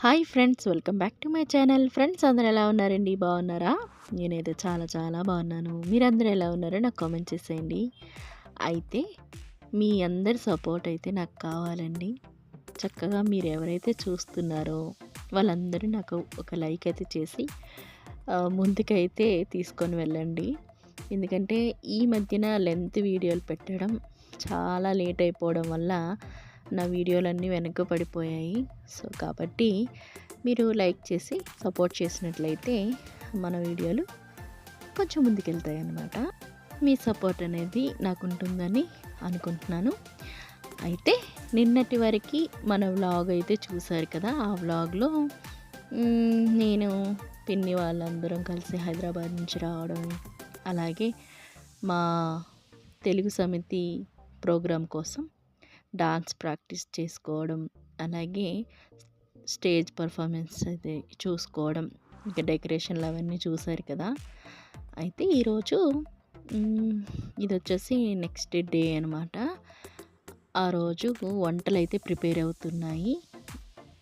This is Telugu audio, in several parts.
Hi friends welcome back to my channel. Friends అందరూ ఎలా ఉన్నారండి? బాగున్నారా? నేనైతే చాలా చాలా బాగున్నాను. మీరందరూ ఎలా ఉన్నారో నాకు కామెంట్ చేసేయండి. అయితే మీ అందరి సపోర్ట్ అయితే నాకు కావాలండి. చక్కగా మీరు ఎవరైతే చూస్తున్నారో వాళ్ళందరూ నాకు ఒక లైక్ అయితే చేసి ముందుకైతే తీసుకొని వెళ్ళండి. ఎందుకంటే ఈ మధ్యన లెంత్ వీడియోలు పెట్టడం చాలా లేట్ అయిపోవడం వల్ల నా వీడియోలన్నీ వెనక్కి పడిపోయాయి. సో కాబట్టి మీరు లైక్ చేసి సపోర్ట్ చేసినట్లయితే మన వీడియోలు కొంచెం ముందుకెళ్తాయి అన్నమాట మీ సపోర్ట్ అనేది నాకు ఉంటుందని అనుకుంటున్నాను. అయితే నిన్నటి వరకు మన వ్లాగ్ అయితే చూశారు కదా ఆ వ్లాగ్లో నేను పిన్ని వాళ్ళందరం కలిసి హైదరాబాద్ నుంచి రావడం అలాగే మా తెలుగు సమితి ప్రోగ్రాం కోసం డాన్స్ ప్రాక్టీస్ చేసుకోవడం అలాగే స్టేజ్ పర్ఫార్మెన్స్ అయితే చూసుకోవడం ఇంకా డెకరేషన్లు అవన్నీ చూసారు కదా. అయితే ఈరోజు ఇది వచ్చేసి నెక్స్ట్ డే అనమాట ఆ రోజు వంటలు అయితే ప్రిపేర్ అవుతున్నాయి.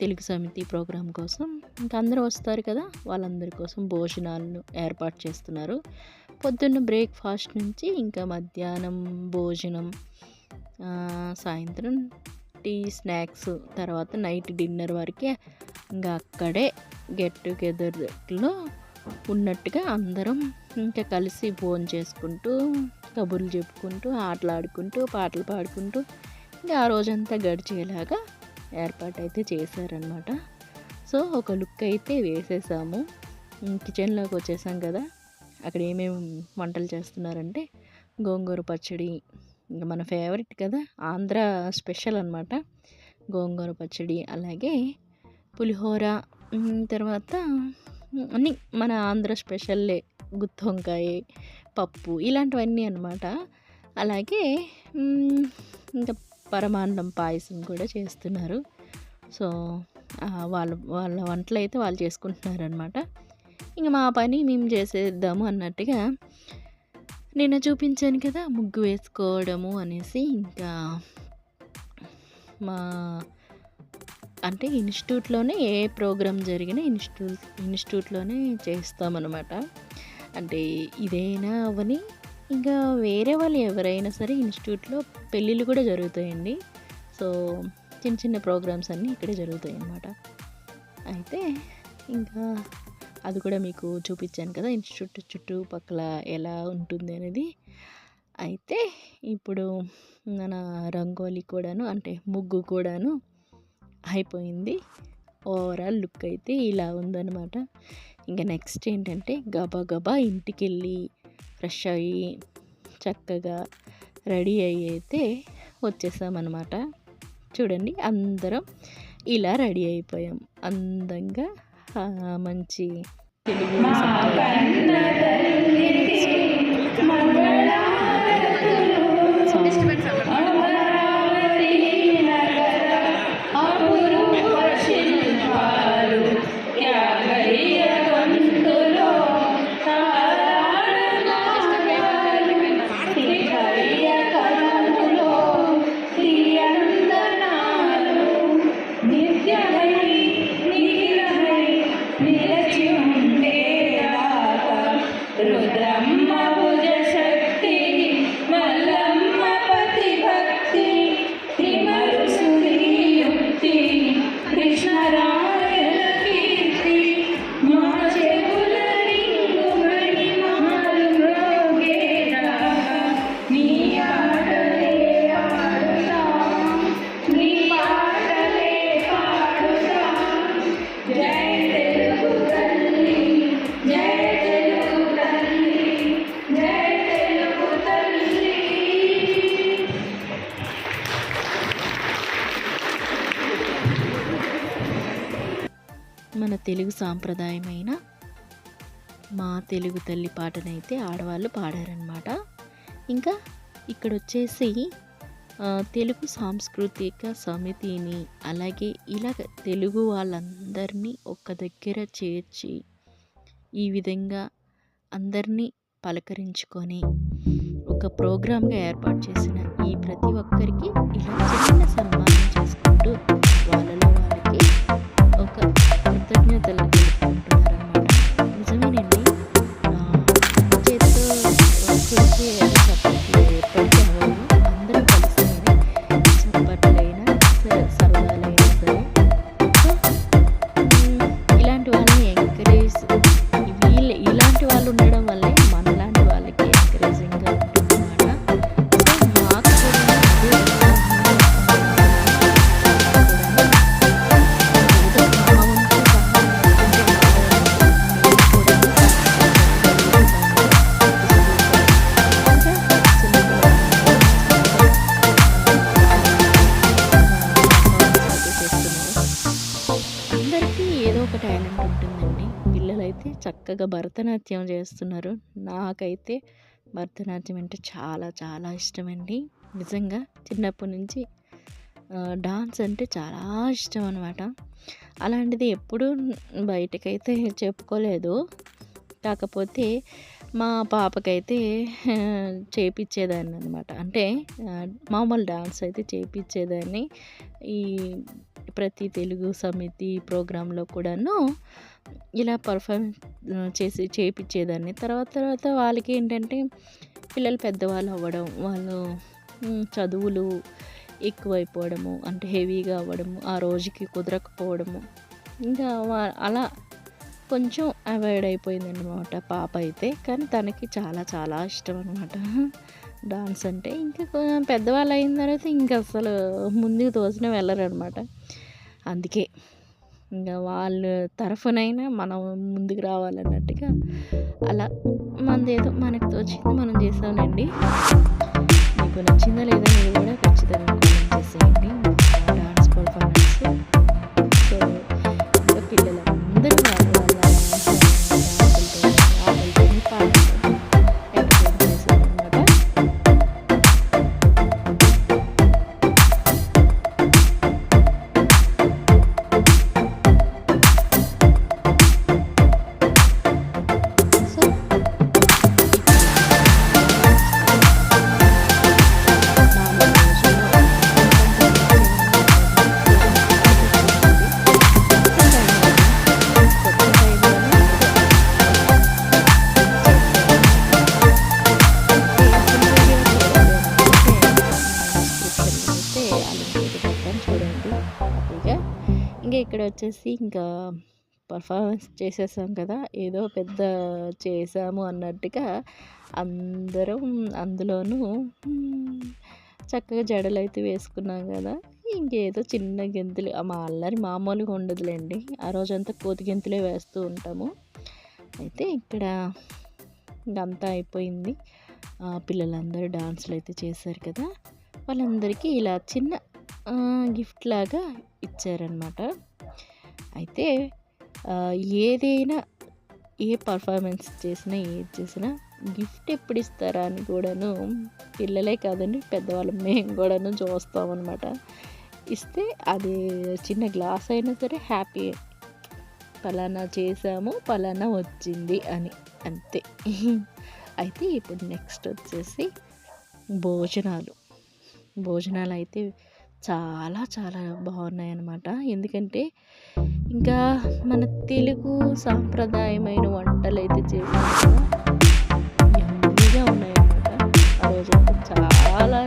తెలుగు సమితి ప్రోగ్రాం కోసం. ఇంకా అందరూ వస్తారు కదా వాళ్ళందరి కోసం భోజనాలను ఏర్పాటు చేస్తున్నారు. పొద్దున్న బ్రేక్ఫాస్ట్ నుంచి ఇంకా మధ్యాహ్నం భోజనం సాయంత్రం టీ స్నాక్స్ తర్వాత నైట్ డిన్నర్ వరకే ఇంకా అక్కడే గెట్ టుగెదర్లో ఉన్నట్టుగా అందరం ఇంకా కలిసి భోజనం చేసుకుంటూ కబుర్లు చెప్పుకుంటూ ఆటలాడుకుంటూ పాటలు పాడుకుంటూ ఇంకా ఆ రోజంతా గడిచేలాగా ఏర్పాటు అయితే చేశారనమాట సో ఒక లుక్ అయితే వేసేసాము. కిచెన్లోకి వచ్చేసాం కదా. అక్కడ ఏమేమి వంటలు చేస్తున్నారంటే గోంగూర పచ్చడి ఇంకా మన ఫేవరెట్ కదా! ఆంధ్ర స్పెషల్ అనమాట గోంగూర పచ్చడి అలాగే పులిహోర తర్వాత అన్నీ మన ఆంధ్ర స్పెషల్లే. గుత్తి వంకాయ పప్పు ఇలాంటివన్నీ అనమాట అలాగే ఇంకా పరమాన్నం పాయసం కూడా చేస్తున్నారు. సో వాళ్ళ వాళ్ళ వంటలు అయితే వాళ్ళు చేసుకుంటున్నారు అనమాట ఇంకా మా పని మేము చేసేద్దాము అన్నట్టుగా నిన్న చూపించాను కదా ముగ్గు వేసుకోవడము అనేసి ఇంకా మా అంటే ఇన్స్టిట్యూట్లోనే ఏ ప్రోగ్రామ్ జరిగినా ఇన్స్టిట్యూట్ ఇన్స్టిట్యూట్లోనే చేస్తామన్నమాట. అంటే ఇదైనా అవని ఇంకా వేరే వాళ్ళు ఎవరైనా సరే ఇన్స్టిట్యూట్లో పెళ్ళిళ్ళు కూడా జరుగుతాయండి. సో చిన్న చిన్న ప్రోగ్రామ్స్ అన్నీ ఇక్కడే జరుగుతాయి అన్నమాట అయితే ఇంకా అది కూడా మీకు చూపించాను కదా ఇన్స్టిట్యూట్ చుట్టుపక్కల ఎలా ఉంటుంది అనేది. అయితే ఇప్పుడు మన రంగోలీ కూడాను అంటే ముగ్గు కూడాను అయిపోయింది. ఓవరాల్ లుక్ అయితే ఇలా ఉందన్నమాట. ఇంకా నెక్స్ట్ ఏంటంటే గబా గబా ఇంటికి వెళ్ళి ఫ్రెష్ అయ్యి చక్కగా రెడీ అయ్యి అయితే వచ్చేసామన్నమాట. చూడండి అందరం ఇలా రెడీ అయిపోయాం. అందంగా మంచి తెలుగు తెలుగు సాంప్రదాయమైన మా తెలుగు తల్లి పాటనైతే ఆడవాళ్ళు పాడారనమాట ఇంకా ఇక్కడ వచ్చేసి తెలుగు సాంస్కృతిక సమితిని అలాగే ఇలా తెలుగు వాళ్ళందరినీ ఒక్క దగ్గర చేర్చి ఈ విధంగా అందరినీ పలకరించుకొని ఒక ప్రోగ్రామ్గా ఏర్పాటు చేసిన ఈ ప్రతి ఒక్కరికి ఇలా చిన్న సన్మానం చక్కగా భరతనాట్యం చేస్తున్నారు. నాకైతే భరతనాట్యం అంటే చాలా చాలా ఇష్టమండి. నిజంగా చిన్నప్పటి నుంచి డాన్స్ అంటే చాలా ఇష్టం అనమాట అలాంటిది ఎప్పుడూ బయటకైతే చెప్పుకోలేదు. కాకపోతే మా పాపకైతే చేపించేదాన్ని అనమాట అంటే మామూలు డాన్స్ అయితే చేపించేదాన్ని ఈ ప్రతి తెలుగు సమితి ప్రోగ్రాంలో కూడాను ఇలా పర్ఫామ్ చేసి చేపించేదాన్ని తర్వాత తర్వాత వాళ్ళకి ఏంటంటే పిల్లలు పెద్దవాళ్ళు అవ్వడం వాళ్ళు చదువులు ఎక్కువైపోవడము అంటే హెవీగా అవ్వడము ఆ రోజుకి కుదరకపోవడము. ఇంకా అలా కొంచెం అవాయిడ్ అయిపోయిందన్నమాట పాప అయితే. కానీ తనకి చాలా చాలా ఇష్టం అనమాట డాన్స్ అంటే ఇంకా పెద్దవాళ్ళు అయిన తర్వాత ఇంకా అసలు ముందుకు తోసిన వెళ్ళరనమాట అందుకే ఇంకా వాళ్ళ తరఫునైనా మనం ముందుకు రావాలన్నట్టుగా అలా మనదేదో మనకు తోచింది మనం చేసామండి మీకు నచ్చిందా లేదా మీరు కూడా ఖచ్చితంగా కామెంట్ చేసేయండి. Dance performance. సో ఇంకా పిల్లలు వచ్చేసి ఇంకా పర్ఫార్మెన్స్ చేసేసాం కదా ఏదో పెద్ద చేసాము అన్నట్టుగా అందరం అందులోనూ చక్కగా జడలు అయితే వేసుకున్నాం కదా ఇంకేదో చిన్న గెంతులు మా అల్లరి మామూలుగా ఉండదులేండి ఆ రోజంతా కోతి గెంతులే వేస్తూ ఉంటాము. అయితే ఇక్కడ ఇంకంతా అయిపోయింది. పిల్లలందరూ డాన్సులు అయితే చేశారు కదా వాళ్ళందరికీ ఇలా చిన్న గిఫ్ట్ లాగా ఇచ్చారనమాట అయితే ఏదైనా ఏ పర్ఫార్మెన్స్ చేసినా ఏది చేసినా గిఫ్ట్ ఎప్పుడు ఇస్తారా అని కూడాను పిల్లలే కాదండి పెద్దవాళ్ళు మేము కూడాను చూస్తామన్నమాట. ఇస్తే అది చిన్న గ్లాస్ అయినా సరే హ్యాపీ. పలానా చేసాము పలానా వచ్చింది అని అంతే. అయితే ఇప్పుడు నెక్స్ట్ వచ్చేసి భోజనాలు. భోజనాలు అయితే చాలా చాలా బాగున్నాయి అన్నమాట ఎందుకంటే ఇంకా మన తెలుగు సాంప్రదాయమైన వంటలు అయితే చేసాము కదా ఉన్నాయన్నమాట. ఆ రోజు చాలా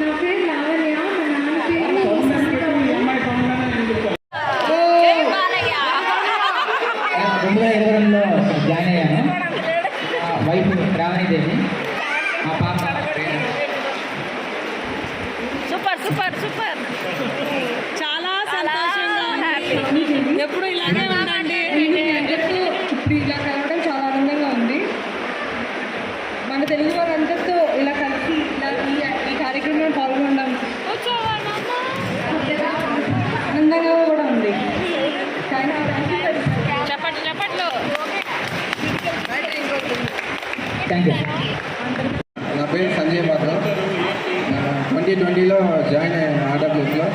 నా పేరు లావణ్య మా నాన్న పేరు ఈ సన్నిబాబు అమ్మాయి సౌండ్లోనే వినిపిస్తా. రెండు వేల ఇరవై రెండులో జాయిన్ అయ్యాను. మా వైఫ్ రావణిదేవి. మా పాప సూపర్ సూపర్ సూపర్. చాలా సంతోషంగా ఎప్పుడు ఇలాగే థ్యాంక్ యూ నా పేరు సంజయ్ మాధవ్ ట్వంటీ ట్వంటీలో జాయిన్ అయ్యాను ఆర్డబ్ల్యూస్లో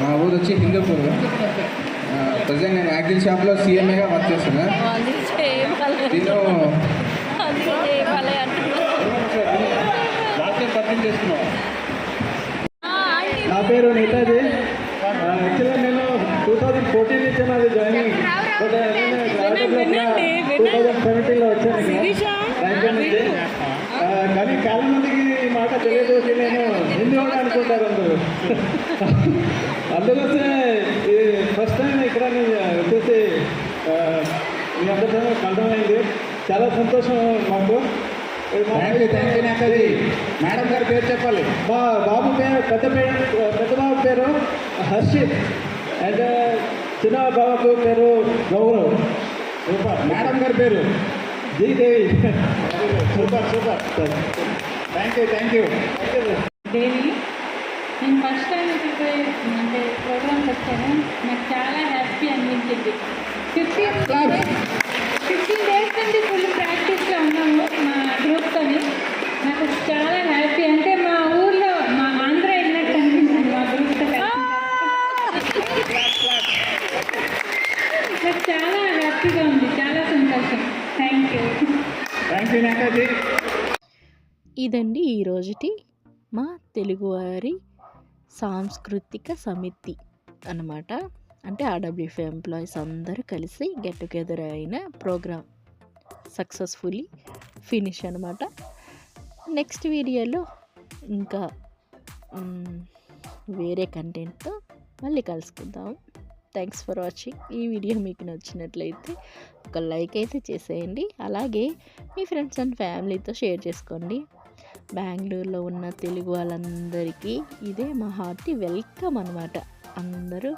మా ఊరు వచ్చి హిందూపూర్. ప్రజెంట్ నేను యాక్టివ్ షాప్లో సీఎంఏగా వర్క్ చేస్తున్నా. నేను లాస్ట్ టైం పరిచయం చేసుకున్నాం నా పేరు నేతాజీ యాక్చువల్గా నేను టూ థౌజండ్ ఫోర్టీన్ నుంచి నాది జాయినింగ్ టూ థౌజండ్ సెవెంటీన్లో వచ్చాను కానీ చాలా మందికి ఈ మాట తెలియదు నేను హిందీ వాడు అనుకుంటారు అందరూ. అందుకోసమే ఈ ఫస్ట్ టైం ఇక్కడ నేను వచ్చేసి మీ అందరితో కలవమైంది చాలా సంతోషం మాకు. మేడం గారి పేరు చెప్పాలి. మా బాబు పేరు పెద్ద పేరు పెద్ద బాబు పేరు హర్షిత్ అండ్ చిన్న బాబు పేరు గౌరవ్. మేడం గారి పేరు. జీదేవి super super. Thank you thank you Devi నేను ఫస్ట్ టైం ఇక్కడికి అంటే ప్రోగ్రామ్కి వచ్చాను. నాకు చాలా హ్యాపీ అనిపించింది. ఫిఫ్టీన్ ఫిఫ్టీన్ డేస్ నుండి ఫుల్ ప్రాక్టీస్లో ఉన్నాము మా గ్రూప్తోని నాకు చాలా హ్యాపీ అంటే మా ఊర్లో మా ఆంధ్ర వెళ్ళినట్టు అనిపించింది మా గ్రూప్తో నాకు చాలా హ్యాపీగా ఉంది చాలా సంతోషం థ్యాంక్ యూ థ్యాంక్ యూ నాకాజీ ఇదండి ఈరోజుటి మా తెలుగువారి సాంస్కృతిక సమితి అనమాట అంటే ఆర్డబ్ల్యూఎఫ్ ఎంప్లాయీస్ అందరూ కలిసి గెట్ టుగెదర్ అయిన ప్రోగ్రామ్ సక్సెస్ఫుల్లీ ఫినిష్ అనమాట నెక్స్ట్ వీడియోలో ఇంకా వేరే కంటెంట్తో మళ్ళీ కలుసుకుందాం. థ్యాంక్స్ ఫర్ వాచింగ్ ఈ వీడియో మీకు నచ్చినట్లయితే ఒక లైక్ అయితే చేసేయండి. అలాగే మీ ఫ్రెండ్స్ అండ్ ఫ్యామిలీతో షేర్ చేసుకోండి. బెంగళూరులో ఉన్న తెలుగు వాళ్ళందరికీ ఇదే మా హార్టీ వెల్కమ్ అనమాట అందరూ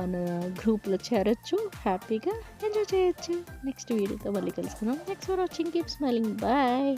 మన గ్రూప్లో చేరొచ్చు హ్యాపీగా ఎంజాయ్ చేయొచ్చు. నెక్స్ట్ వీడియోతో మళ్ళీ కలుసుకుందాం. Next for watching keep smiling bye